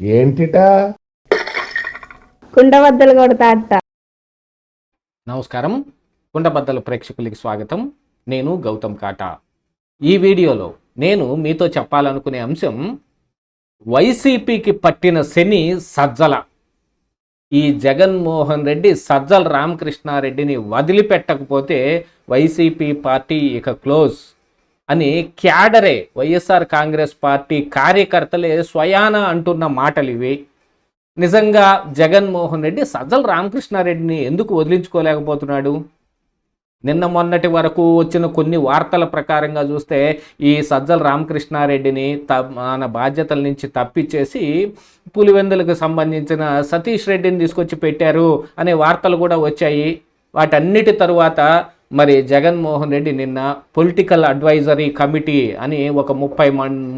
ఏంటిటా? కుండబద్దలు కొడతా నమస్కారం. కుండబద్దల ప్రేక్షకులకి స్వాగతం. నేను గౌతమ్ కాటా. ఈ వీడియోలో నేను మీతో చెప్పాలనుకునే అంశం వైసీపీకి పట్టిన శని సజ్జల. ఈ జగన్మోహన్ రెడ్డి సజ్జల రామకృష్ణారెడ్డిని వదిలిపెట్టకపోతే వైసీపీ పార్టీ ఇక క్లోజ్. అని క్యాడరే వైఎస్ఆర్ కాంగ్రెస్ పార్టీ కార్యకర్తలే స్వయాన అంటున్న మాటలు ఇవి. నిజంగా జగన్మోహన్ రెడ్డి సజ్జల రామకృష్ణారెడ్డిని ఎందుకు వదిలించుకోలేకపోతున్నాడు? నిన్న మొన్నటి వరకు వచ్చిన కొన్ని వార్తల ప్రకారంగా చూస్తే ఈ సజ్జల రామకృష్ణారెడ్డిని త మన బాధ్యతల నుంచి తప్పిచ్చేసి పులివెందులకు సంబంధించిన సతీష్ రెడ్డిని తీసుకొచ్చి పెట్టారు అనే వార్తలు కూడా వచ్చాయి. వాటన్నిటి తరువాత మరి జగన్మోహన్ రెడ్డి నిన్న పొలిటికల్ అడ్వైజరీ కమిటీ అని ఒక ముప్పై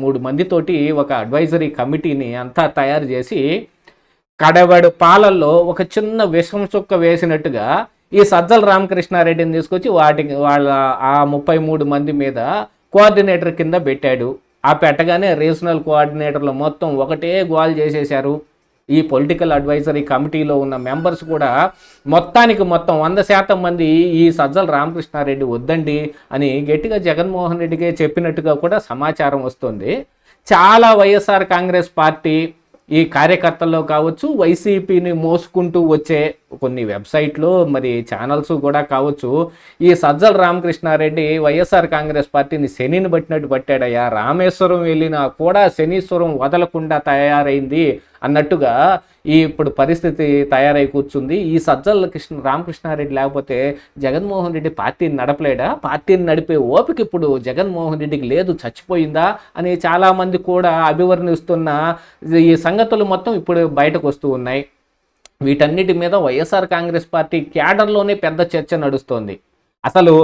మూడు మందితోటి ఒక అడ్వైజరీ కమిటీని అంతా తయారు చేసి కడవడు పాలల్లో ఒక చిన్న విషం చుక్క వేసినట్టుగా ఈ సజ్జల రామకృష్ణారెడ్డిని తీసుకొచ్చి వాటి వాళ్ళ ఆ ముప్పై మూడు మంది మీద కోఆర్డినేటర్ కింద పెట్టాడు. ఆ పెట్టగానే రీజనల్ కోఆర్డినేటర్లు మొత్తం ఒకటే గోల్ చేసేశారు. ఈ పొలిటికల్ అడ్వైజరీ కమిటీలో ఉన్న మెంబర్స్ కూడా మొత్తానికి మొత్తం వంద శాతం మంది ఈ సజ్జల రామకృష్ణారెడ్డి వద్దండి అని గట్టిగా జగన్మోహన్ రెడ్డికే చెప్పినట్టుగా కూడా సమాచారం వస్తుంది. చాలా వైఎస్ఆర్ కాంగ్రెస్ పార్టీ ఈ కార్యకర్తల్లో కావచ్చు వైసీపీని మోసుకుంటూ వచ్చే కొన్ని వెబ్సైట్లు మరి ఛానల్స్ కూడా కావచ్చు. ఈ సజ్జల రామకృష్ణారెడ్డి వైఎస్ఆర్ కాంగ్రెస్ పార్టీని శనిని బట్టినట్టు పట్టాడయ్యా. రామేశ్వరం వెళ్ళినా కూడా శనీశ్వరం వదలకుండా తయారైంది అన్నట్టుగా ఈ ఇప్పుడు పరిస్థితి తయారై కూర్చుంది. ఈ సజ్జల కృష్ణ రామకృష్ణారెడ్డి లేకపోతే జగన్మోహన్ రెడ్డి పార్టీని నడపలేడా? పార్టీని నడిపే ఓపిక ఇప్పుడు జగన్మోహన్ రెడ్డికి లేదు. చచ్చిపోయిందా? అని చాలామంది కూడా అభివర్ణిస్తున్న ఈ సంగతులు మొత్తం ఇప్పుడు బయటకు వస్తూ ఉన్నాయి. వీటన్నిటి మీద వైఎస్ఆర్ కాంగ్రెస్ పార్టీ క్యాడర్లోనే పెద్ద చర్చ నడుస్తోంది. అసలు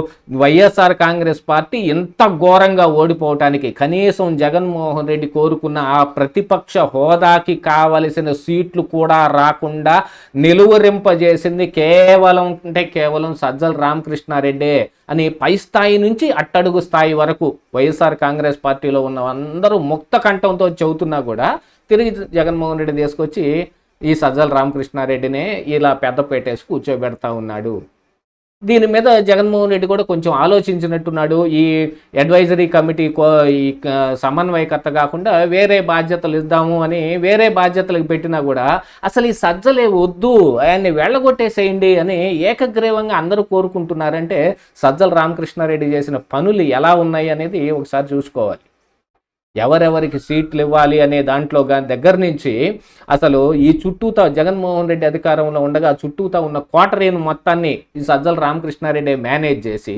వైఎస్ఆర్ కాంగ్రెస్ పార్టీ ఎంత ఘోరంగా ఓడిపోవటానికి కనీసం జగన్మోహన్ రెడ్డి కోరుకున్న ఆ ప్రతిపక్ష హోదాకి కావలసిన సీట్లు కూడా రాకుండా నిలువరింపజేసింది కేవలం అంటే కేవలం సజ్జల రామకృష్ణారెడ్డే అని పై స్థాయి నుంచి అట్టడుగు స్థాయి వరకు వైఎస్ఆర్ కాంగ్రెస్ పార్టీలో ఉన్న అందరూ ముక్త కంఠంతో చెబుతున్నా కూడా తిరిగి జగన్మోహన్ రెడ్డి తీసుకొచ్చి ఈ సజ్జల రామకృష్ణారెడ్డినే ఇలా పెద్ద పెట్టేసి కూర్చోబెడతా ఉన్నాడు. దీని మీద జగన్మోహన్ రెడ్డి కూడా కొంచెం ఆలోచించినట్టున్నాడు. ఈ అడ్వైజరీ కమిటీ కో ఈ సమన్వయకర్త కాకుండా వేరే బాధ్యతలు ఇద్దాము అని వేరే బాధ్యతలకు పెట్టినా కూడా అసలు ఈ సజ్జలే వద్దు ఆయన్ని వెళ్ళగొట్టేసేయండి అని ఏకగ్రీవంగా అందరూ కోరుకుంటున్నారంటే సజ్జల రామకృష్ణారెడ్డి చేసిన పనులు ఎలా ఉన్నాయి అనేది ఒకసారి చూసుకోవాలి. ఎవరెవరికి సీట్లు ఇవ్వాలి అనే దాంట్లో గా- దగ్గర నుంచి అసలు ఈ చుట్టూతా జగన్మోహన్ రెడ్డి అధికారంలో ఉండగా చుట్టూతా ఉన్న క్వార్టరీను మొత్తాన్ని ఈ సజ్జల రామకృష్ణారెడ్డి మేనేజ్ చేసి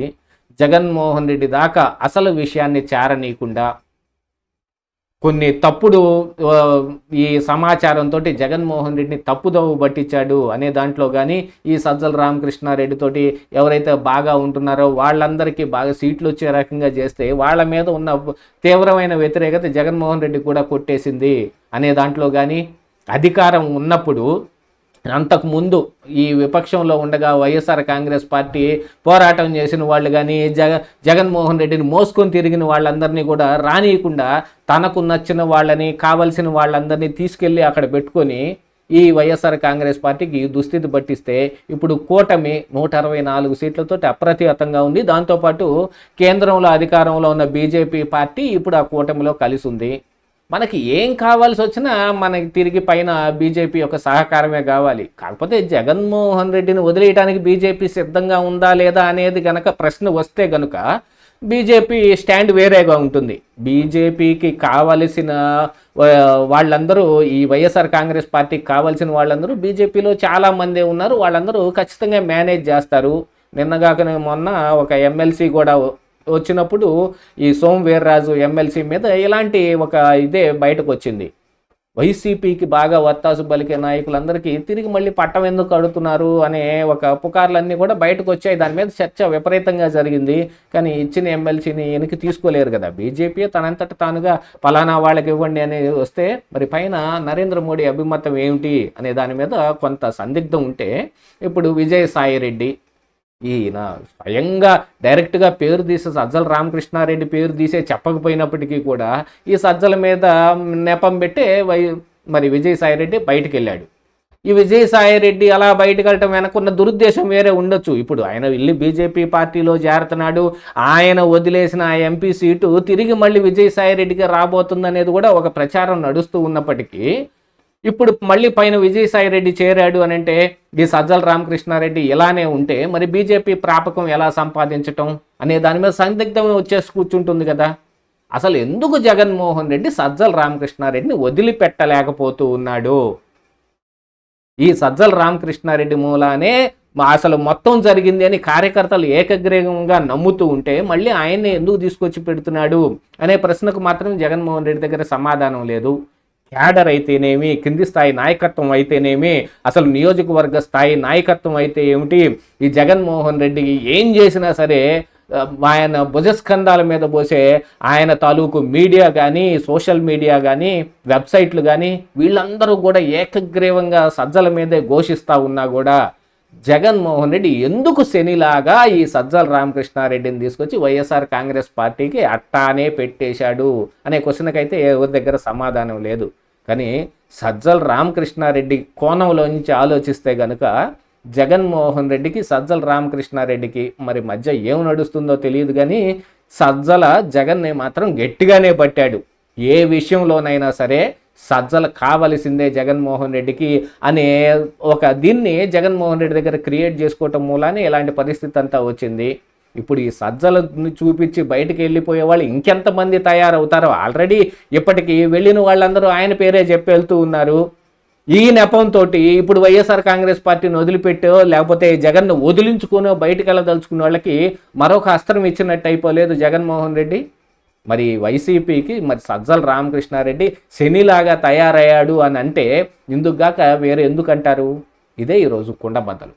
జగన్మోహన్ రెడ్డి దాకా అసలు విషయాన్ని చేరనీయకుండా కొన్ని తప్పుడు ఈ సమాచారంతో జగన్మోహన్ రెడ్డిని తప్పుదోవ పట్టించాడు అనే దాంట్లో కానీ ఈ సజ్జల రామకృష్ణారెడ్డితోటి ఎవరైతే బాగా ఉంటున్నారో వాళ్ళందరికీ బాగా సీట్లు వచ్చే రకంగా చేస్తే వాళ్ళ మీద ఉన్న తీవ్రమైన వ్యతిరేకత జగన్మోహన్ రెడ్డి కూడా కొట్టేసింది అనే దాంట్లో కానీ అధికారం ఉన్నప్పుడు అంతకు ముందు ఈ విపక్షంలో ఉండగా వైఎస్ఆర్ కాంగ్రెస్ పార్టీ పోరాటం చేసిన వాళ్ళు కానీ జగ జగన్మోహన్ రెడ్డిని మోసుకొని తిరిగిన వాళ్ళందరినీ కూడా రానియకుండా తనకు నచ్చిన వాళ్ళని కావలసిన వాళ్ళందరినీ తీసుకెళ్ళి అక్కడ పెట్టుకొని ఈ వైఎస్ఆర్ కాంగ్రెస్ పార్టీకి దుస్థితి పట్టిస్తే ఇప్పుడు కూటమి నూట అరవై నాలుగు సీట్లతో అప్రతిహతంగా ఉంది. దాంతోపాటు కేంద్రంలో అధికారంలో ఉన్న బీజేపీ పార్టీ ఇప్పుడు ఆ కూటమిలో కలిసి ఉంది. మనకి ఏం కావాల్సి వచ్చినా మనకి తిరిగి పైన బీజేపీ యొక్క సహకారమే కావాలి. కాకపోతే జగన్మోహన్ రెడ్డిని వదిలేయడానికి బీజేపీ సిద్ధంగా ఉందా లేదా అనేది గనక ప్రశ్న వస్తే గనుక బీజేపీ స్టాండ్ వేరేగా ఉంటుంది. బీజేపీకి కావలసిన వాళ్ళందరూ ఈ వైఎస్ఆర్ కాంగ్రెస్ పార్టీకి కావాల్సిన వాళ్ళందరూ బీజేపీలో చాలామంది ఉన్నారు. వాళ్ళందరూ ఖచ్చితంగా మేనేజ్ చేస్తారు. నిన్నగాకనే మొన్న ఒక ఎమ్మెల్సీ కూడా వచ్చినప్పుడు ఈ సోమ్ వీర్రాజు ఎమ్మెల్సీ మీద ఇలాంటి ఒక ఇదే బయటకు వచ్చింది వైసీపీకి బాగా వత్తాసు పలికే నాయకులందరికీ తిరిగి మళ్ళీ పట్టం ఎందుకు కడుతున్నారు అనే ఒక పుకార్లన్నీ కూడా బయటకు వచ్చాయి దాని మీద చర్చ విపరీతంగా జరిగింది. కానీ ఇచ్చిన ఎమ్మెల్సీని వెనక్కి తీసుకోలేరు కదా. బీజేపీ తనంతట తానుగా ఫలానా వాళ్ళకి ఇవ్వండి అనేది వస్తే మరి పైన నరేంద్ర మోడీ అభిమతం ఏమిటి అనే దాని మీద కొంత సందిగ్ధం ఉంటే ఇప్పుడు విజయసాయిరెడ్డి ఈయన స్వయంగా డైరెక్ట్గా పేరు తీసే సజ్జల రామకృష్ణారెడ్డి పేరు తీసే చెప్పకపోయినప్పటికీ కూడా ఈ సజ్జల మీద నెపం పెట్టే వై మరి విజయసాయిరెడ్డి బయటకు వెళ్ళాడు ఈ విజయసాయిరెడ్డి అలా బయటకు వెళ్ళటం వెనకున్న దురుద్దేశం వేరే ఉండొచ్చు. ఇప్పుడు ఆయన వెళ్ళి బీజేపీ పార్టీలో చేరుతున్నాడు ఆయన వదిలేసిన ఆ ఎంపీ సీటు తిరిగి మళ్ళీ విజయసాయిరెడ్డికి రాబోతుందనేది కూడా ఒక ప్రచారం నడుస్తూ ఉన్నప్పటికీ ఇప్పుడు మళ్ళీ పైన విజయసాయిరెడ్డి చేరాడు అని అంటే ఈ సజ్జల రామకృష్ణారెడ్డి ఇలానే ఉంటే మరి బీజేపీ ప్రాపకం ఎలా సంపాదించటం అనే దాని మీద సందిగ్ధం వచ్చేసి కూర్చుంటుంది కదా. అసలు ఎందుకు జగన్మోహన్ రెడ్డి సజ్జల రామకృష్ణారెడ్డిని వదిలిపెట్టలేకపోతూ ఉన్నాడు? ఈ సజ్జల రామకృష్ణారెడ్డి మూలానే అసలు మొత్తం జరిగింది అని కార్యకర్తలు ఏకగ్రీవంగా నమ్ముతూ ఉంటే మళ్ళీ ఆయన్ని ఎందుకు తీసుకొచ్చి పెడుతున్నాడు? అనే ప్రశ్నకు మాత్రం జగన్మోహన్ రెడ్డి దగ్గర సమాధానం లేదు. క్యాడర్ అయితేనేమి కింది స్థాయి నాయకత్వం అయితేనేమి అసలు నియోజకవర్గ స్థాయి నాయకత్వం అయితే ఏమిటి? ఈ జగన్మోహన్ రెడ్డి ఏం చేసినా సరే ఆయన భుజస్కంధాల మీద పోసే ఆయన తాలూకు మీడియా కానీ సోషల్ మీడియా కానీ వెబ్సైట్లు కానీ వీళ్ళందరూ కూడా ఏకగ్రీవంగా సజ్జల మీదే ఘోషిస్తూ ఉన్నా కూడా జగన్మోహన్ రెడ్డి ఎందుకు శనిలాగా ఈ సజ్జల రామకృష్ణారెడ్డిని తీసుకొచ్చి వైఎస్ఆర్ కాంగ్రెస్ పార్టీకి అట్టానే పెట్టేశాడు? అనే క్వశ్చన్కి అయితే ఎవరి దగ్గర సమాధానం లేదు. కానీ సజ్జల రామకృష్ణారెడ్డి కోణంలో నుంచి ఆలోచిస్తే గనుక జగన్మోహన్ రెడ్డికి సజ్జల రామకృష్ణారెడ్డికి మరి మధ్య ఏం నడుస్తుందో తెలియదు కానీ సజ్జల జగన్ని మాత్రం గట్టిగానే పట్టాడు. ఏ విషయంలోనైనా సరే సజ్జల కావలసిందే జగన్మోహన్ రెడ్డికి అనే ఒక దీన్ని జగన్మోహన్ రెడ్డి దగ్గర క్రియేట్ చేసుకోవటం మూలానే ఇలాంటి పరిస్థితి అంతా వచ్చింది. ఇప్పుడు ఈ సజ్జలను చూపించి బయటికి వెళ్ళిపోయే వాళ్ళు ఇంకెంతమంది తయారవుతారో ఆల్రెడీ ఇప్పటికి వెళ్ళిన వాళ్ళందరూ ఆయన పేరే చెప్పి వెళ్తూ ఉన్నారు. ఈ నెపంతో ఇప్పుడు వైఎస్ఆర్ కాంగ్రెస్ పార్టీని వదిలిపెట్టో లేకపోతే జగన్ను వదిలించుకునో బయటికి వెళ్ళదలుచుకున్న వాళ్ళకి మరొక అస్త్రం ఇచ్చినట్టు అయిపోలేదు జగన్మోహన్ రెడ్డి. మరి వైసీపీకి మరి సజ్జల రామకృష్ణారెడ్డి శనిలాగా తయారయ్యాడు అని అంటే ఇందుకుగాక వేరే ఎందుకంటారు ఇదే ఈరోజు కుండబద్దలు.